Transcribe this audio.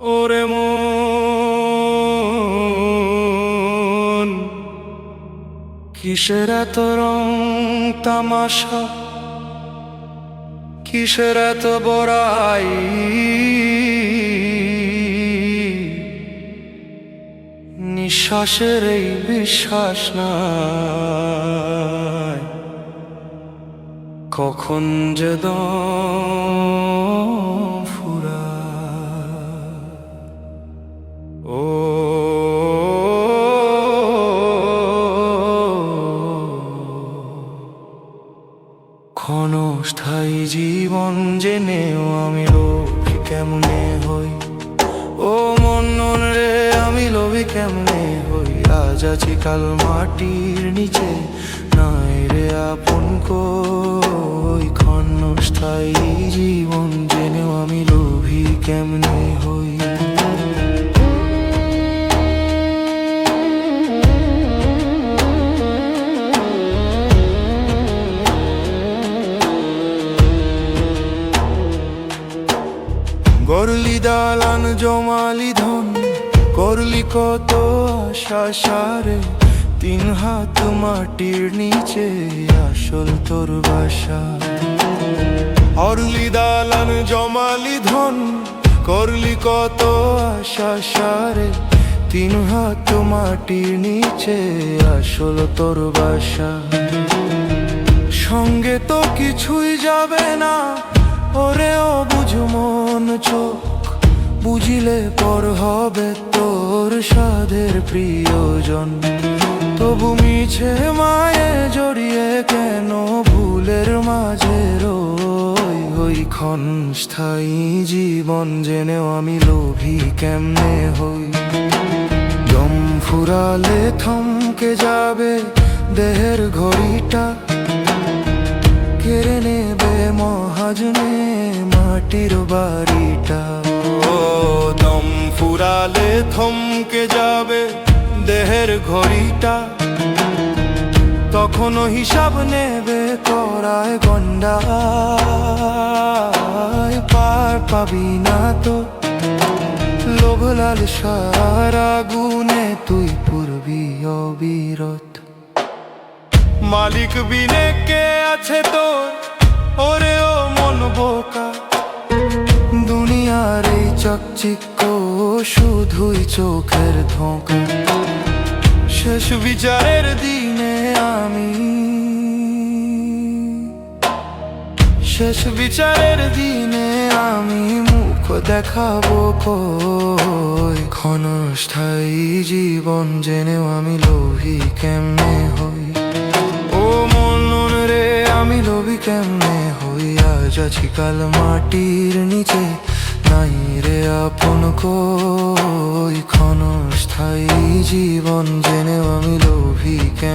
ওরে মন, কিসের এত রং তামাশা? কিসের এত বড়াই? নিঃশ্বাসের এই বিশ্বাস না কখন যে দম ক্ষণস্থায়ী জীবন জেনেও আমি লোভী কেমনে হই? ও মন রে, আমি লোভী কেমনে হই? আজ আছি কাল মাটির নিচে, নাই রে আপন কই? গরলি দালান, জমালি ধন। করলি কত আশা, সারে তিন হাত মাটির নিচে আসল তোর বাসা। অরলি দালান, জমালি ধন। করলি কত আশা, সারে তিন হাত মাটির নিচে আসল তোর বাসা। সঙ্গে তো কিছুই যাবে না, ওরে ও মন, চোখ বুঝিলে পর হবে তোর সাধের প্রিয়জন। তবু মিছে মায়ে জড়িয়ে কেন ভুলের মাঝে রই? ওই ক্ষণ স্থায়ী জীবন জেনেও আমি লোভী কেমনে হই? দম ফুরালে থমকে যাবে দেহের ঘড়িটা, কেড়ে নেবে মহাজনে মাটির বাড়িটা। ও, দম ফুরালে থমকে যাবে দেহের ঘড়িটা। তখনও হিসাব নেবে করায় গন্ডায়। পার পাবি না তো লোভ লাল সারা গুনে তুই পূর্বী অবিরত। মালিক বিনে কে আছে তোর? চকচিক্য শুধুই চোখের ধোঁকা। শেষ বিচারের দিনে আমি। শেষ বিচারের দিনে আমি মুখ দেখাবো কই? ক্ষণস্থায়ী জীবন জেনেও আমি লোভী কেমনে হই? ও মন রে, আমি লোভী কেমনে হই? আজ আছি কাল মাটির নিচে। আপন কই ক্ষণস্থায়ী জীবন জেনেও আমি লোভী কেন?